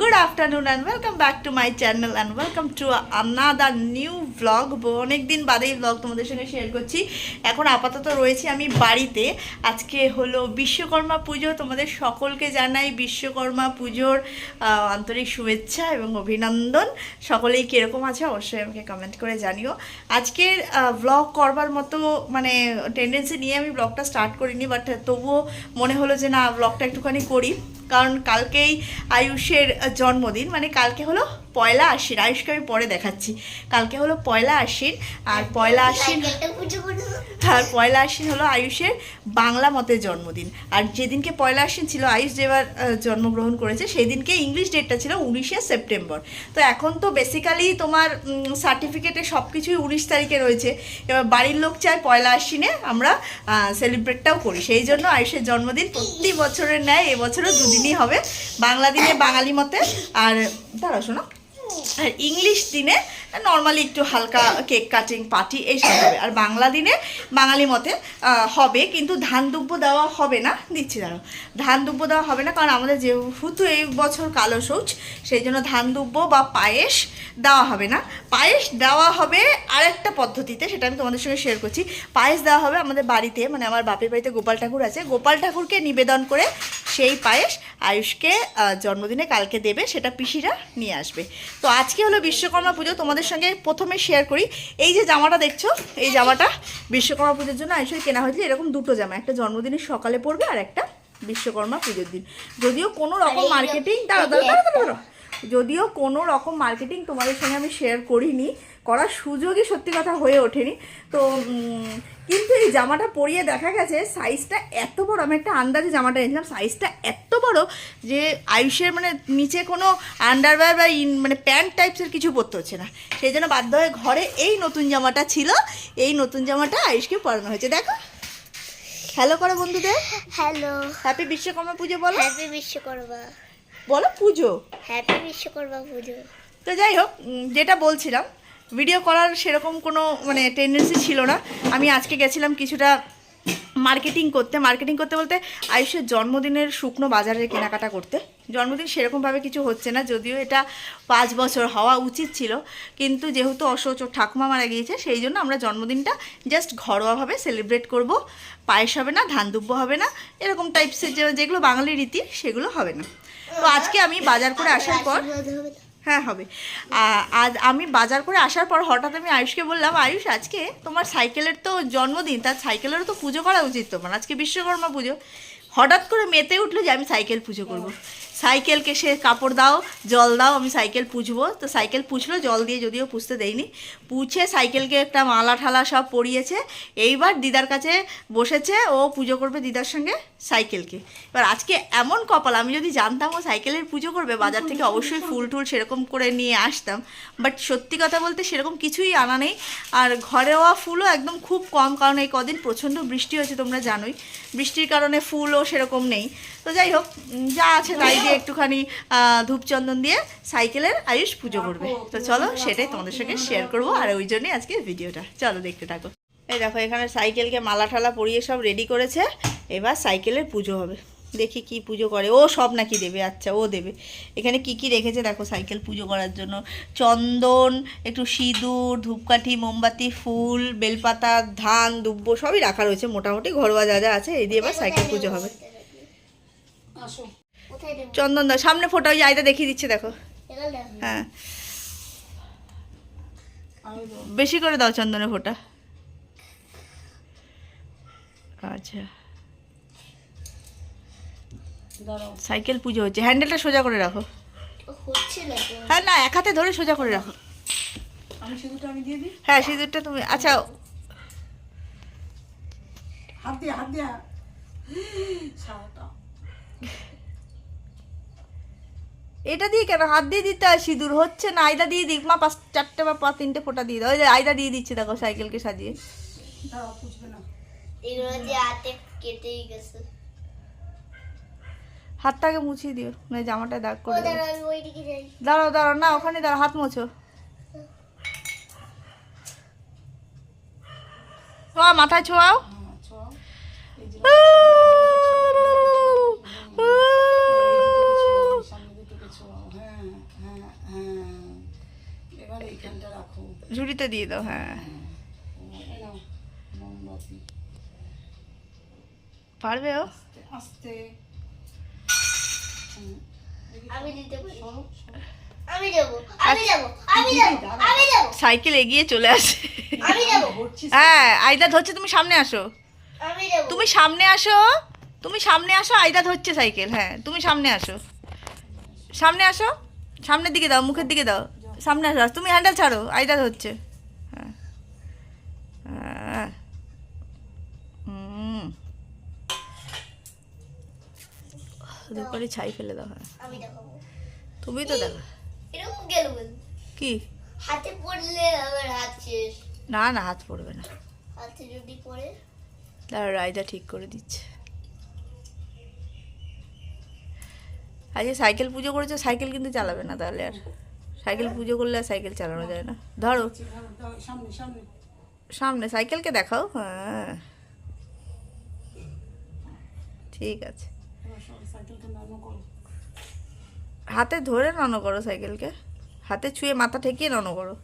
Good afternoon and welcome back to my channel and welcome to another new blog অনেক দিন বাদে এই blog তোমাদের সঙ্গে শেয়ার করছি। এখন আপাতত রয়েছি আমি বাড়িতে। আজকে হলো বিশ্বকর্মা পুজো। তোমাদের সকলকে জানাই বিশ্বকর্মা পুজোর আন্তরিক শুভেচ্ছা এবং অভিনন্দন। সকলেই কীরকম আছে অবশ্যই আমাকে কমেন্ট করে জানিও। আজকের ব্লগ করবার মতো মানে টেন্ডেন্সি নিয়ে আমি ব্লগটা স্টার্ট করিনি বাট তবুও মনে হলো যে না ব্লগটা একটুখানি করি। কারণ কালকেই আয়ুষের জন্মদিন মানে কালকে হলো পয়লা আশ্বিন আয়ুষকে আমি পরে দেখাচ্ছি। কালকে হলো পয়লা আশ্বিন আর পয়লা আশ্বিন আর পয়লা আশ্বিন হলো আয়ুষের বাংলা মতে জন্মদিন। আর যেদিনকে পয়লা আশ্বিন ছিল আয়ুষ যেবার জন্মগ্রহণ করেছে সেই দিনকে ইংলিশ ডেটটা ছিল উনিশে সেপ্টেম্বর তো এখন তো বেসিক্যালি তোমার সার্টিফিকেটে সব কিছুই উনিশ তারিখে রয়েছে। এবার বাড়ির লোক চায় পয়লা আশ্বিনে আমরা সেলিব্রেটটাও করি। সেই জন্য আয়ুষের জন্মদিন প্রতি বছরের ন্যায় এবছরও দুদিনই হবে। বাংলা দিনে বাঙালি মতে। আর দাঁড়া শোনো। আর ইংলিশ দিনে নর্মালি একটু হালকা কেক কাটিং পার্টি এইসব হবে। আর বাংলা দিনে বাঙালি মতে হবে, কিন্তু ধান দুব্য দেওয়া হবে না। দিচ্ছি, দাঁড়াও। ধান দুব্য দেওয়া হবে না, কারণ আমাদের যেহেতু এই বছর কালো শৌচ সেই জন্য ধান দুব্য বা পায়েস দেওয়া হবে না। পায়েস দেওয়া হবে আরেকটা পদ্ধতিতে, সেটা আমি তোমাদের সঙ্গে শেয়ার করছি। পায়েস দেওয়া হবে আমাদের বাড়িতে মানে আমার বাপের বাড়িতে গোপাল ঠাকুর আছে। গোপাল ঠাকুরকে নিবেদন করে সেই পায়েস আয়ুষকে জন্মদিনে কালকে দেবে, সেটা পিসিরা নিয়ে আসবে। তো আজকে হলো বিশ্বকর্মা পুজো, তোমাদের সঙ্গে প্রথমে শেয়ার করি। এই যে জামাটা দেখছ, এই জামাটা বিশ্বকর্মা পুজোর জন্য আয়ুষের কেনা হয়েছিল, এরকম দুটো জামা, একটা জন্মদিনের সকালে পড়বে আর একটা বিশ্বকর্মা পুজোর দিন। যদিও কোনো রকম মার্কেটিং দাঁড়া দাঁড়া দাঁড়া যদিও কোনো রকম মার্কেটিং তোমাদের সঙ্গে আমি শেয়ার করিনি করার সুযোগই সত্যি কথা হয়ে ওঠেনি। তো কিন্তু এই জামাটা পরিয়ে দেখা গেছে সাইজটা এত বড় আমি একটা আন্দাজে জামাটা এনেছিলাম সাইজটা এত বড় যে আয়ুষের মানে নিচে কোনো আন্ডারওয়্যার বা ইন মানে প্যান্ট টাইপসের কিছু পরতে হচ্ছে না। সেই জন্য বাধ্য হয়ে ঘরে এই নতুন জামাটা ছিল এই নতুন জামাটা আয়ুষকে পরানো হয়েছে। দেখো। হ্যালো করো বন্ধুদের। হ্যালো হ্যাপি বিশ্বকর্মা পুজো বলো। হ্যাপি বিশ্বকর্মা। বলো পুজো। হ্যাপি বিশ্বকর্মা পুজো। তো যাই হোক যেটা বলছিলাম ভিডিও করার সেরকম কোনো মানে টেন্ডেন্সি ছিল না। আমি আজকে গেছিলাম কিছুটা মার্কেটিং করতে। মার্কেটিং করতে বলতে আয়ুষের জন্মদিনের শুকনো বাজারের কেনাকাটা করতে। জন্মদিন সেরকমভাবে কিছু হচ্ছে না, যদিও এটা পাঁচ বছর হওয়া উচিত ছিল। কিন্তু যেহেতু অসৌচ ঠাকুমা মারা গিয়েছে, সেই জন্য আমরা জন্মদিনটা জাস্ট ঘরোয়াভাবে সেলিব্রেট করব। পায়েস হবে না, ধান দুব্য হবে না, এরকম টাইপসের যেগুলো বাঙালি রীতি, সেগুলো হবে না। তো আজকে আমি বাজার করে আসার পর? হ্যাঁ হবে আজ আমি বাজার করে আসার পর হঠাৎ আমি আয়ুষকে বললাম, আয়ুষ, আজকে তোমার সাইকেলের তো জন্মদিন, তার সাইকেলেরও তো পুজো করা উচিত তোমার, আজকে বিশ্বকর্মা পুজো হঠাৎ করে মেতে উঠল যে আমি সাইকেল পুজো করব। সাইকেলকে সে কাপড় দাও, জল দাও, আমি সাইকেল পুছবো তো সাইকেল পুছলো, জল দিয়ে যদিও পুছতে দেয়নি পুছে সাইকেলকে একটা মালা ঠালা সব পরিয়েছে। এইবার দিদার কাছে বসেছে, ও পুজো করবে দিদার সঙ্গে সাইকেলকে এবার আজকে এমন কপাল, আমি যদি জানতাম ও সাইকেলের পুজো করবে, বাজার থেকে অবশ্যই ফুল টুল সেরকম করে নিয়ে আসতাম। বাট সত্যি কথা বলতে সেরকম কিছুই আনা নেই। আর ঘরেওয়া ফুলও একদম খুব কম, কারণ এই কদিন প্রচণ্ড বৃষ্টি হয়েছে, তোমরা জানোই। বৃষ্টির কারণে ফুলও সেরকম নেই। তো যাই হোক যা আছে তাই দিয়ে একটুখানি ধূপচন্দন দিয়ে সাইকেলের আয়ুষ পুজো করবে। তো চলো সেটাই তোমাদের সঙ্গে শেয়ার করব আর ওই জন্যই আজকে ভিডিওটা। চলো দেখতে থাকো। এই দেখো এখানে সাইকেলকে মালা ঠালা পরিয়ে সব রেডি করেছে। এবার সাইকেলের পুজো হবে। দেখি কি পুজো করে। ও সব নাকি দেবে। আচ্ছা ও দেবে। এখানে কি কি রেখেছে দেখো সাইকেল পুজো করার জন্য। চন্দন একটু সিঁদুর ধূপকাঠি মোমবাতি ফুল বেলপাতা ধান দুব্ব সবই রাখা রয়েছে। মোটামুটি ঘরোয়া যা যা আছে এই দিয়ে এবার সাইকেল পুজো হবে। চন্দন দাও সামনে ফোটা ওই আয়টা দেখিয়ে দিচ্ছে দেখো। হ্যাঁ। বেশি করে দাও চন্দনের ফোঁটা আচ্ছা। সাইকেল পুজো হচ্ছে। হ্যান্ডেলটা সোজা করে রাখো। হ্যাঁ না এক হাতে ধরে সোজা করে রাখো। হ্যাঁ সিঁদুরটা তুমি আচ্ছা। হাত দিয়া হাত দিয়া। এটা দিয়ে কেন? হাত দিয়ে দিতে হয় সিঁদুর হচ্ছে না আয়দা দিয়ে দিক। মা পাঁচ চারটে বা পাঁচ তিনটে ফোঁটা দিয়ে দাও। আয়দা দিয়ে দিচ্ছে দেখো সাইকেলকে সাজিয়ে। না। হাতটাকে মুছিয়ে দিও মানে জামাটা দাগ করে দাঁড়াও দাঁড়াও না ওখানে দাঁড়াও হাত মোছো। ছোঁয়া মাথায় ছোঁয়াও? হ্যাঁ ছোঁয়াও হ্যাঁ হ্যাঁ হ্যাঁ এবার এইখানটা রাখো ঝুড়িতে দিয়ে দাও হ্যাঁ পারবে ও সাইকেল এগিয়ে চলে আসে। আমি দেবো ধরছিস হ্যাঁ আইদা ধরছে তুমি সামনে আসো। তুমি সামনে আসো তুমি সামনে আসো আইদা ধরছে সাইকেল হ্যাঁ তুমি সামনে আসো। সামনে আসো সামনের দিকে দাও মুখের দিকে দাও। সামনে আসো তুমি হ্যান্ডেল ছাড়ো আইদা হচ্ছে। হ্যাঁ। হ্যাঁ। করে ছাই ফেলে দাও হ্যাঁ। তুমি তো দেখো। কি? হাতে পড়লে আমার হাত শেষ। না না হাত পড়বে না। হাতে যদি পড়ে? তার রায়দা ঠিক করে দিচ্ছে। আজকে সাইকেল পুজো করেছ সাইকেল কিন্তু চালাবে না তাহলে আর। সাইকেল পুজো করলে সাইকেল চালানো যায় না। ধরো। সামনে, সাইকেলকে দেখাও। হ্যাঁ। ঠিক আছে। হাতে ধরে নন করো সাইকেলকে। হাতে ছুঁয়ে মাথা ঠেকিয়ে নন করো।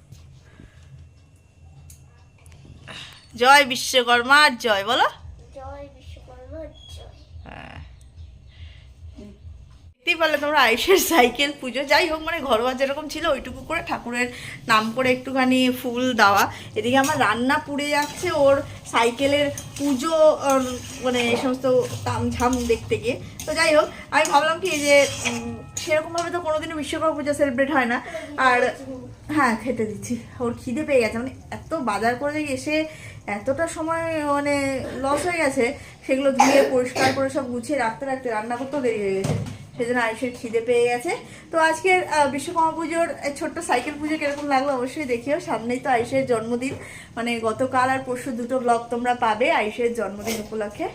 জয় বিশ্বকর্মা জয় বলো জয় বিশ্বকর্মা জয় হ্যাঁ দেখতেই পারলে তোমরা আয়ুষের সাইকেল পুজো, যাই হোক মানে ঘরোয়া যেরকম ছিল ওইটুকু করে ঠাকুরের নাম করে একটুখানি ফুল দেওয়া। এদিকে আমার রান্না পুড়ে যাচ্ছে ওর সাইকেলের পুজো মানে এই সমস্ত তামঝাম দেখতে গিয়ে। তো যাই হোক, আমি ভাবলাম কি যে সেরকমভাবে তো কোনোদিনও বিশ্বকর্মা পুজো সেলিব্রেট হয় না। আর হ্যাঁ খেতে দিচ্ছি। ওর খিদে পেয়ে গেছে। মানে এত বাজার করে এসে এতটা সময় মানে লস হয়ে গেছে, সেগুলো ধুয়ে পরিষ্কার করে সব গুছিয়ে রাখতে রাখতে রান্না করতেও দেরি হয়ে গেছে। সেজন্য আয়ুষের খিদে পেয়ে গেছে। তো আজকের বিশ্বকর্মা পুজোর ছোট্ট সাইকেল পুজো কীরকম লাগল অবশ্যই দেখিও। সামনেই তো আয়ুষের জন্মদিন। মানে গতকাল আর পরশু দুটো ব্লগ তোমরা পাবে আয়ুষের জন্মদিন উপলক্ষে।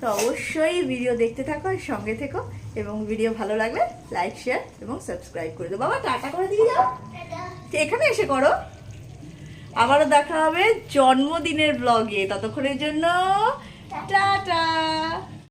তো অবশ্যই ভিডিও দেখতে থাকো সঙ্গে থেকো। এবং ভিডিও ভালো লাগলে লাইক শেয়ার এবং সাবস্ক্রাইব করে দেবো বাবা টাটা করে দিয়ে যাও। এখানে এসে করো। আবারও দেখা হবে জন্মদিনের ব্লগে ততক্ষণের জন্য টাটা।